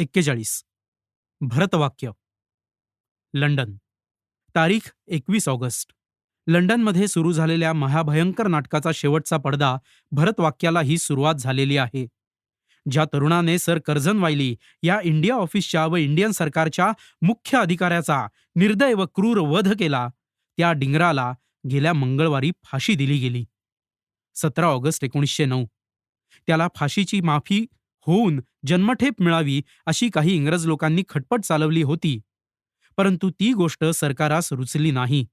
एक्केचाळीस. भरतवाक्य. लंडन. तारीख एकवीस ऑगस्ट. लंडनमध्ये सुरू झालेल्या महाभयंकर नाटकाचा शेवटचा पडदा भरतवाक्याला ही सुरुवात झालेली आहे. ज्या तरुणाने सर कर्झन वायली या इंडिया ऑफिसच्या व इंडियन सरकारच्या मुख्य अधिकाऱ्याचा निर्दय व क्रूर वध केला त्या डिंगराला गेल्या मंगळवारी फाशी दिली गेली. सतरा ऑगस्ट एकोणीसशे नऊ. त्याला फाशीची माफी होऊन जन्मठेप मिळावी अशी काही इंग्रज लोकांनी खटपट चालवली होती. परंतु ती गोष्ट सरकारास रुचली नाही.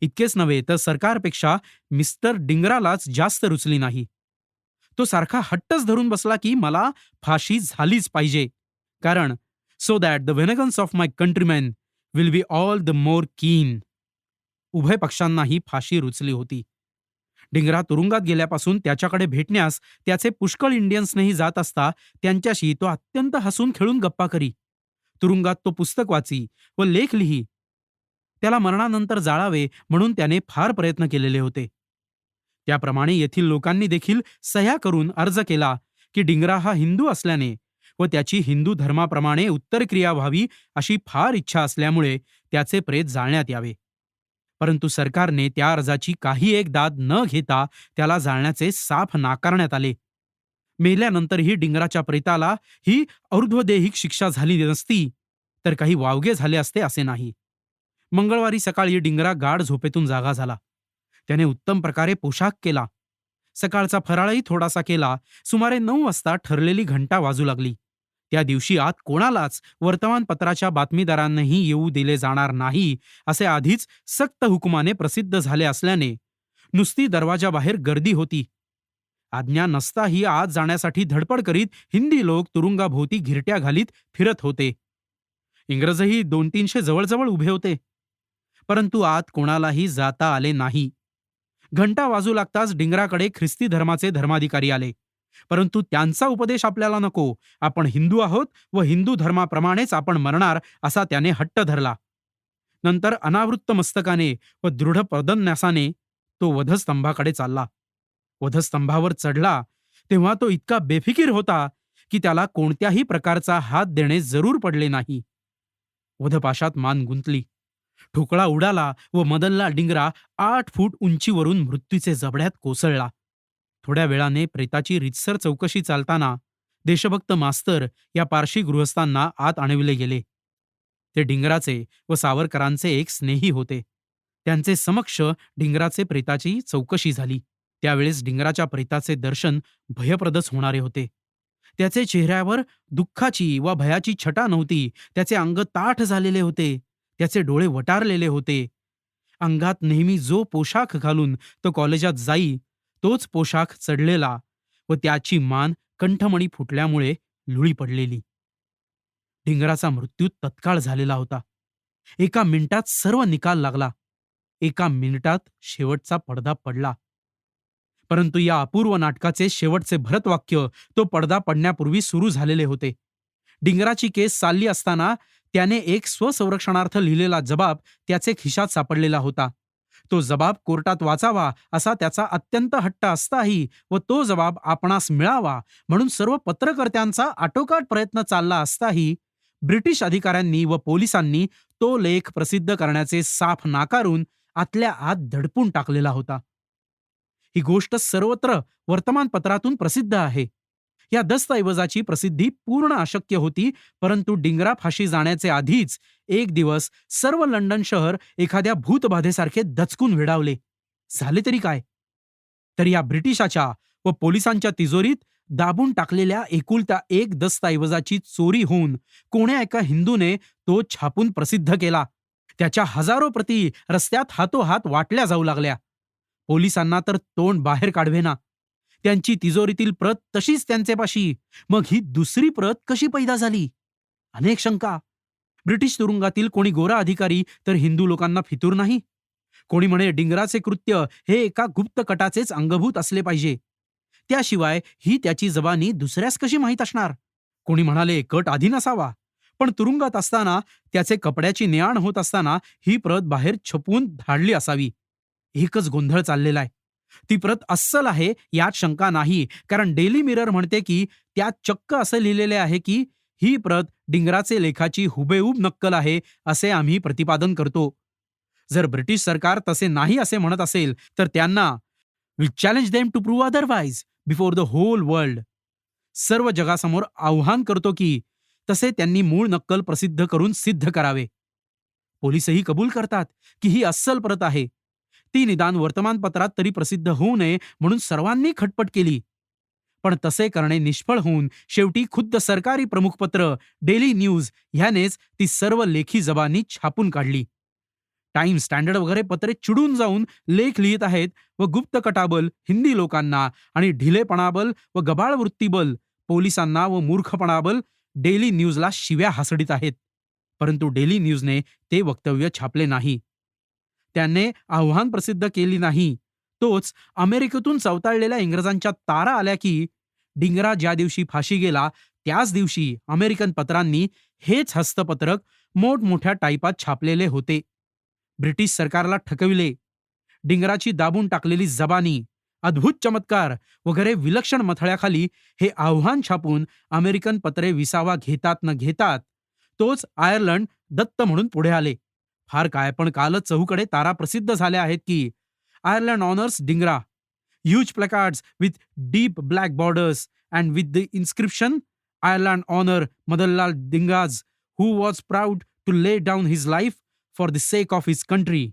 इतकेच नव्हे तर सरकारपेक्षा मिस्टर डिंगरालाच जास्त रुचली नाही. तो सारखा हट्टच धरून बसला की मला फाशी झालीच पाहिजे. कारण so that the vengeance of my countryman will be all the more keen उभय पक्षांनाही फाशी रुचली होती. डिंगरा तुरुंगात गेल्यापासून त्याच्याकडे भेटण्यास त्याचे पुष्कळ इंडियन्सनेही जात असता त्यांच्याशी तो अत्यंत हसून खेळून गप्पा करी. तुरुंगात तो पुस्तक वाची व लेख लिही. त्याला मरणानंतर जाळावे म्हणून त्याने फार प्रयत्न केलेले होते. त्याप्रमाणे येथील लोकांनी देखील सह्या करून अर्ज केला की डिंगरा हा हिंदू असल्याने व त्याची हिंदू धर्माप्रमाणे उत्तरक्रिया व्हावी अशी फार इच्छा असल्यामुळे त्याचे प्रेत जाळण्यात यावे. परंतु सरकारने त्या अर्जाची काही एक दाद न घेता त्याला जाळण्याचे साफ नाकारण्यात आले. मेल्यानंतरही डिंगराच्या प्रेताला ही और्ध्वदेहिक शिक्षा झाली नसती तर काही वावगे झाले असते असे नाही. मंगळवारी सकाळी डिंगरा गाढ झोपेतून जागा झाला. त्याने उत्तम प्रकारे पोशाख केला. सकाळचा फराळही थोडासा केला. सुमारे नऊ वाजता ठरलेली घंटा वाजू लागली. त्या दिवशी आत कोणालाच वर्तमानपत्राच्या बातमीदारांनाही येऊ दिले जाणार नाही असे आधीच सक्त हुकुमाने प्रसिद्ध झाले असल्याने नुसती दरवाजाबाहेर गर्दी होती. आज्ञा नसताही आत जाण्यासाठी धडपड करीत हिंदी लोक तुरुंगाभोवती घिरट्या घालीत फिरत होते. इंग्रजही दोन तीनशे जवळजवळ उभे होते. परंतु आत कोणालाही जाता आले नाही. घंटा वाजू लागताच डिंगराकडे ख्रिस्ती धर्माचे धर्माधिकारी आले. परंतु त्यांचा उपदेश आपल्याला नको. आपण हिंदू आहोत व हिंदू धर्माप्रमाणेच आपण मरणार असा त्याने हट्ट धरला. नंतर अनावृत्त मस्तकाने व दृढ पदन्यासाने तो वधस्तंभाकडे चालला. वधस्तंभावर चढला तेव्हा तो इतका बेफिकीर होता की त्याला कोणत्याही प्रकारचा हात देणे जरूर पडले नाही. वधपाशात मान गुंतली. ठोकळा उडाला व मदनला डिंगरा आठ फूट उंचीवरून मृत्यूचे जबड्यात कोसळला. थोड्या वेळाने प्रेताची रितसर चौकशी चालताना देशभक्त मास्तर या पारशी गृहस्थांना आत आणविले गेले. ते डिंगराचे व सावरकरांचे एक स्नेही होते. त्यांचे समक्ष डिंगराचे प्रेताची चौकशी झाली. त्यावेळेस डिंगराच्या प्रेताचे दर्शन भयप्रदच होणारे होते. त्याचे चेहऱ्यावर दुःखाची वा भयाची छटा नव्हती. त्याचे अंग ताठ झालेले होते. त्याचे डोळे वटारलेले होते. अंगात नेहमी जो पोशाख घालून तो कॉलेजात जाई तोच पोशाख चढलेला व त्याची मान कंठमणी फुटल्यामुळे लुळी पडलेली. ढिंगराचा मृत्यू तत्काळ झालेला होता. एका मिनिटात सर्व निकाल लागला. एका मिनिटात शेवटचा पडदा पडला. परंतु या अपूर्व नाटकाचे शेवटचे भरतवाक्य तो पडदा पडण्यापूर्वी सुरू झालेले होते. डिंगराची केस चालली असताना त्याने एक स्वसंरक्षणार्थ लिहिलेला जबाब त्याचे खिशात सापडलेला होता. तो जबाब कोर्टात वाचावा असा त्याचा अत्यंत हट्ट असताही व तो जबाब आपणास मिळावा म्हणून सर्व पत्रकर्त्यांचा आटोकाट प्रयत्न चालला असताही ब्रिटिश अधिकाऱ्यांनी व पोलिसांनी तो लेख प्रसिद्ध करण्याचे साफ नाकारून आतल्या आत धडपून टाकलेला होता. ही गोष्ट सर्वत्र वर्तमानपत्रातून प्रसिद्ध आहे. या दस्तऐवजाची प्रसिद्धी पूर्ण अशक्य होती परंतु डिंगरा फाशी जाण्याचे आधीच एक दिवस सर्व लंडन शहर एखाद्या भूतबाधेसारखे दचकून विडावले. झाले तरी काय? तर या ब्रिटिशाच्या व पोलिसांच्या तिजोरीत दाबून टाकलेल्या एकुलत्या एक दस्तऐवजाची चोरी होऊन कोण्या एका हिंदूने तो छापून प्रसिद्ध केला. त्याच्या हजारो प्रती रस्त्यात हातोहात वाटल्या जाऊ लागल्या. पोलिसांना तर तोंड बाहेर काढवेना. त्यांची तिजोरीतील प्रत तशीच त्यांचेपाशी. मग ही दुसरी प्रत कशी पैदा झाली? अनेक शंका. ब्रिटिश तुरुंगातील कोणी गोरा अधिकारी तर हिंदू लोकांना फितूर नाही. कोणी म्हणे डिंगराचे कृत्य हे एका गुप्त कटाचेच अंगभूत असले पाहिजे. त्याशिवाय ही त्याची जबानी दुसऱ्यास कशी माहीत असणार? कोणी म्हणाले कट आधी नसावा. पण तुरुंगात असताना त्याचे कपड्याची नेआण होत असताना ही प्रत बाहेर छपून धाडली असावी. एकच गोंधळ चाललेला आहे. ती प्रत अस्सल आहे यात शंका नाही. कारण डेली मिरर म्हणते की त्यात चक्क असं लिहिलेले आहे की ही प्रत डिंगराचे लेखाची हुबेहूब नक्कल आहे असे आम्ही प्रतिपादन करतो. जर ब्रिटिश सरकार तसे नाही असे म्हणत असेल तर त्यांना will challenge them to prove otherwise before the whole world सर्व जगासमोर आव्हान करतो की तसे त्यांनी मूळ नक्कल प्रसिद्ध करून सिद्ध करावे. पोलीसही कबूल करतात की ही अस्सल प्रत आहे. ती निदान वर्तमानपत्रात तरी प्रसिद्ध होऊ नये म्हणून सर्वांनी खटपट केली. पण तसे करणे निष्फळ होऊन शेवटी खुद्द सरकारी प्रमुख पत्र डेली न्यूज ह्यानेच ती सर्व लेखी जबानी छापून काढली. टाइम स्टँडर्ड वगैरे पत्रे चिडून जाऊन लेख लिहित आहेत व गुप्त कटाबल हिंदी लोकांना आणि ढिलेपणाबल व गबाळ वृत्तीबल पोलिसांना व मूर्खपणाबल डेली न्यूजला शिव्या हासडीत आहेत. परंतु डेली न्यूजने ते वक्तव्य छापले नाही. त्याने आव्हान प्रसिद्ध केली नाही. तोच अमेरिकेतून चवताळलेल्या इंग्रजांच्या तारा आल्या की डिंगरा ज्या दिवशी फाशी गेला त्याच दिवशी अमेरिकन पत्रांनी हेच हस्तपत्रक मोठमोठ्या टाईपात छापलेले होते. ब्रिटिश सरकारला ठकविले. डिंगराची दाबून टाकलेली जबानी अद्भुत चमत्कार वगैरे विलक्षण मथळ्याखाली हे आव्हान छापून अमेरिकन पत्रे विसावा घेतात न घेतात तोच आयर्लंड दत्त म्हणून पुढे आले. फार काय पण कालच चहूकडे तारा प्रसिद्ध झाल्या आहेत की. Ireland honours Dhingra. Huge placards with deep black borders and with the inscription Ireland honour Madanlal Dhingra who was proud to lay down his life for the sake of his country.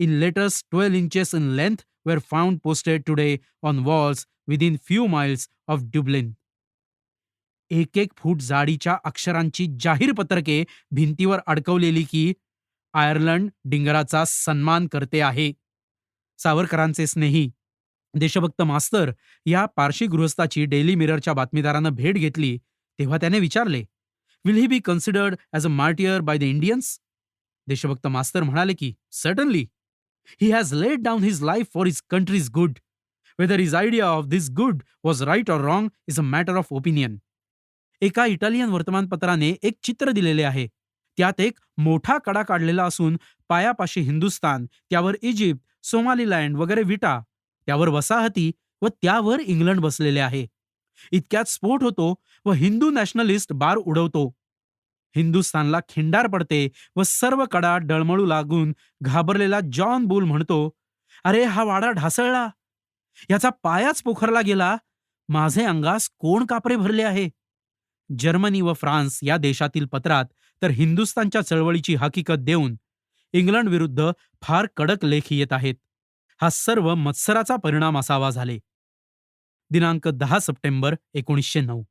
in letters 12 inches in length were found posted today on walls within few miles of Dublin. एक एक फूट जाडीच्या अक्षरांची जाहीर पत्रके भिंतीवर अडकवलेली की Ireland डिंगराचा सन्मान करते आहे. सावरकरांचे स्नेही देशभक्त मास्तर या पारशी गृहस्थाची डेली मिररच्या बातमीदारानं भेट घेतली तेव्हा त्याने विचारले will he be considered as a martyr by the Indians देशभक्त मास्तर म्हणाले की certainly he has let down his life for his country's good whether is idea of this good was right or wrong is a matter of opinion एका Italian वर्तमानपत्राने एक चित्र दिलेले आहे. त्यात एक मोठा कडा काढलेला असून पायापाशी हिंदुस्तान त्यावर इजिप्त सोमालीलँड वगैरे विटा त्यावर वसाहती व त्यावर इंग्लंड बसलेले आहे. इतक्यात स्फोट होतो व हिंदू नॅशनलिस्ट बार उडवतो. हिंदुस्थानला खिंडार पडते व सर्व कडा डळमळू लागून घाबरलेला जॉन बुल म्हणतो अरे हा वाडा ढासळला. याचा पायाच पोखरला गेला. माझे अंगास कोण कापरे भरले आहे? जर्मनी व फ्रान्स या देशातील पत्रात तर हिंदुस्तानच्या चळवळीची हकीकत देऊन इंग्लंड विरुद्ध फार कडक लेख येत आहेत. हा सर्व मत्सराचा परिणाम असावा झाले. दिनांक दहा सप्टेंबर एकोणीसशे नऊ.